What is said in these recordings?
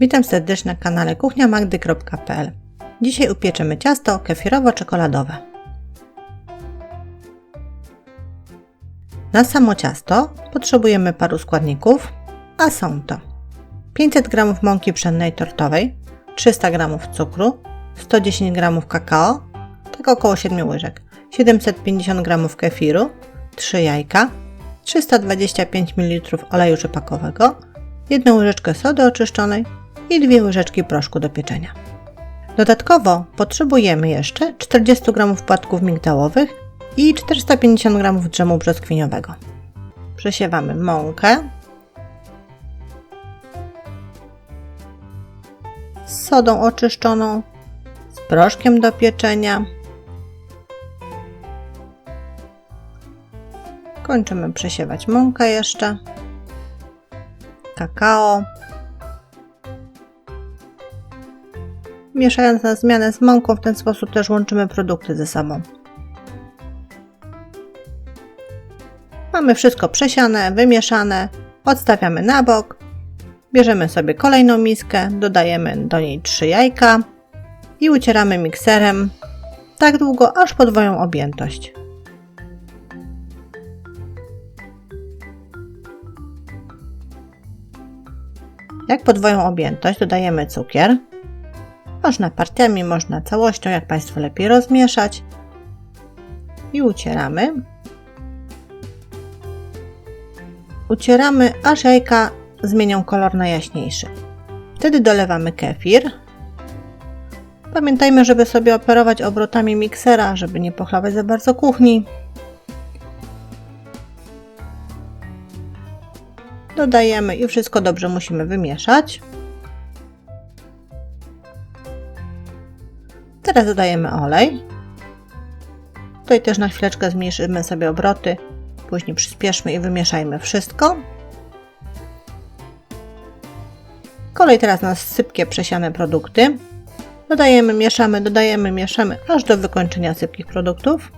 Witam serdecznie na kanale kuchniamagdy.pl Dzisiaj upieczemy ciasto kefirowo-czekoladowe. Na samo ciasto potrzebujemy paru składników, a są to 500 g mąki pszennej tortowej, 300 g cukru, 110 g kakao, tak około 7 łyżek, 750 g kefiru, 3 jajka, 325 ml oleju rzepakowego, 1 łyżeczkę sody oczyszczonej i 2 łyżeczki proszku do pieczenia. Dodatkowo potrzebujemy jeszcze 40 g płatków migdałowych i 450 g drzemu brzoskwiniowego. Przesiewamy mąkę z sodą oczyszczoną, z proszkiem do pieczenia. Kończymy przesiewać mąkę jeszcze, kakao, Mieszając na zmianę z mąką, w ten sposób też łączymy produkty ze sobą. Mamy wszystko przesiane, wymieszane, odstawiamy na bok. Bierzemy sobie kolejną miskę, dodajemy do niej 3 jajka i ucieramy mikserem tak długo, aż podwoją objętość. Jak podwoją objętość, dodajemy cukier. Można partiami, można całością, jak Państwo lepiej rozmieszać. I ucieramy. Ucieramy, aż jajka zmienią kolor na jaśniejszy. Wtedy dolewamy kefir. Pamiętajmy, żeby sobie operować obrotami miksera, żeby nie pochlawać za bardzo kuchni. Dodajemy i wszystko dobrze musimy wymieszać. Teraz dodajemy olej. Tutaj też na chwileczkę zmniejszymy sobie obroty, później przyspieszmy i wymieszajmy wszystko. Kolej teraz na sypkie przesiane produkty. Dodajemy, mieszamy, dodajemy, mieszamy aż do wykończenia sypkich produktów.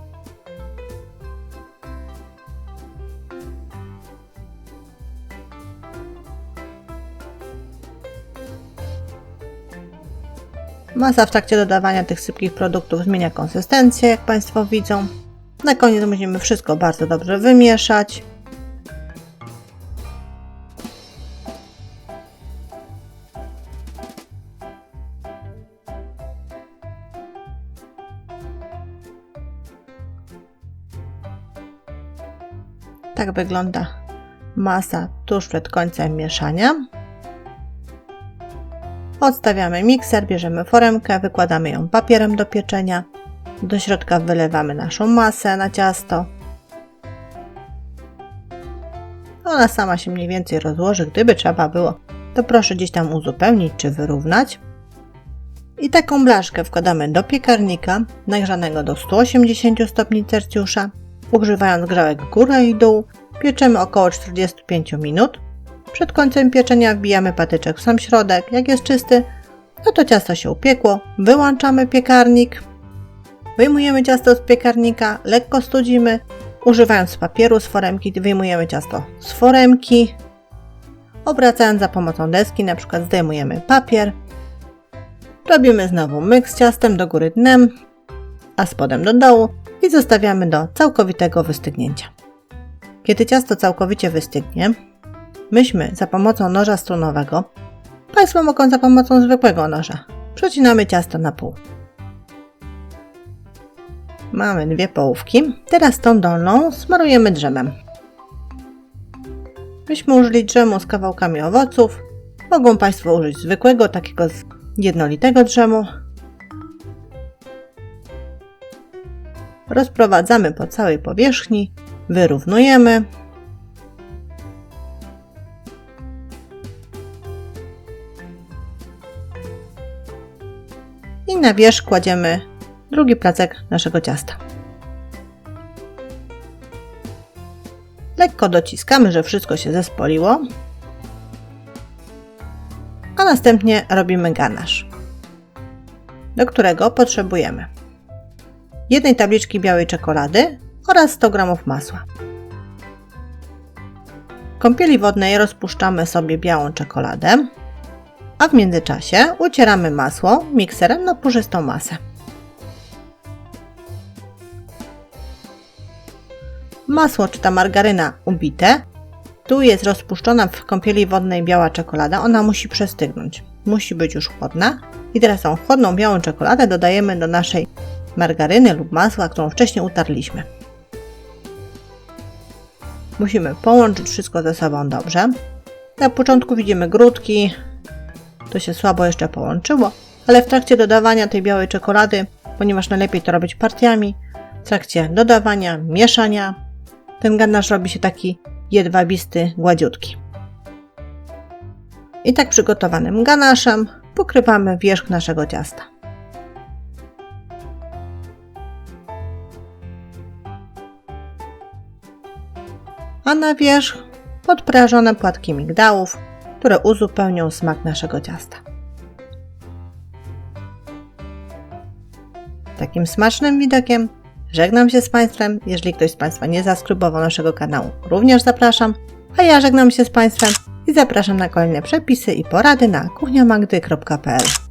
Masa w trakcie dodawania tych sypkich produktów zmienia konsystencję, jak Państwo widzą. Na koniec musimy wszystko bardzo dobrze wymieszać. Tak wygląda masa tuż przed końcem mieszania. Odstawiamy mikser, bierzemy foremkę, wykładamy ją papierem do pieczenia. Do środka wylewamy naszą masę na ciasto. Ona sama się mniej więcej rozłoży, gdyby trzeba było, to proszę gdzieś tam uzupełnić czy wyrównać. I taką blaszkę wkładamy do piekarnika nagrzanego do 180 stopni Celsjusza. Używając grzałek górę i dół, pieczemy około 45 minut. Przed końcem pieczenia wbijamy patyczek w sam środek. Jak jest czysty, no to ciasto się upiekło. Wyłączamy piekarnik. Wyjmujemy ciasto z piekarnika, lekko studzimy. Używając papieru z foremki wyjmujemy ciasto z foremki. Obracając za pomocą deski, na przykład zdejmujemy papier. Robimy znowu myk z ciastem do góry dnem, a spodem do dołu i zostawiamy do całkowitego wystygnięcia. Kiedy ciasto całkowicie wystygnie, Myśmy za pomocą noża strunowego, Państwo mogą za pomocą zwykłego noża. Przecinamy ciasto na pół. Mamy dwie połówki. Teraz tą dolną smarujemy drzemem. Myśmy użyli drzemu z kawałkami owoców. Mogą Państwo użyć zwykłego, takiego jednolitego drzemu. Rozprowadzamy po całej powierzchni, wyrównujemy. I na wierzch kładziemy drugi placek naszego ciasta. Lekko dociskamy, że wszystko się zespoliło, a następnie robimy ganasz, do którego potrzebujemy jednej tabliczki białej czekolady oraz 100 g masła. W kąpieli wodnej rozpuszczamy sobie białą czekoladę A w międzyczasie ucieramy masło mikserem na purzystą masę. Masło czy ta margaryna ubite. Tu jest rozpuszczona w kąpieli wodnej biała czekolada. Ona musi przestygnąć. Musi być już chłodna. I teraz tą chłodną białą czekoladę dodajemy do naszej margaryny lub masła, którą wcześniej utarliśmy. Musimy połączyć wszystko ze sobą dobrze. Na początku widzimy grudki, to się słabo jeszcze połączyło, ale w trakcie dodawania tej białej czekolady, ponieważ najlepiej to robić partiami, w trakcie dodawania, mieszania, ten ganasz robi się taki jedwabisty, gładziutki. I tak przygotowanym ganaszem pokrywamy wierzch naszego ciasta. A na wierzch podprażone płatki migdałów, które uzupełnią smak naszego ciasta. Takim smacznym widokiem żegnam się z Państwem. Jeżeli ktoś z Państwa nie zaskrybował naszego kanału, również zapraszam. A ja żegnam się z Państwem i zapraszam na kolejne przepisy i porady na kuchniamagdy.pl.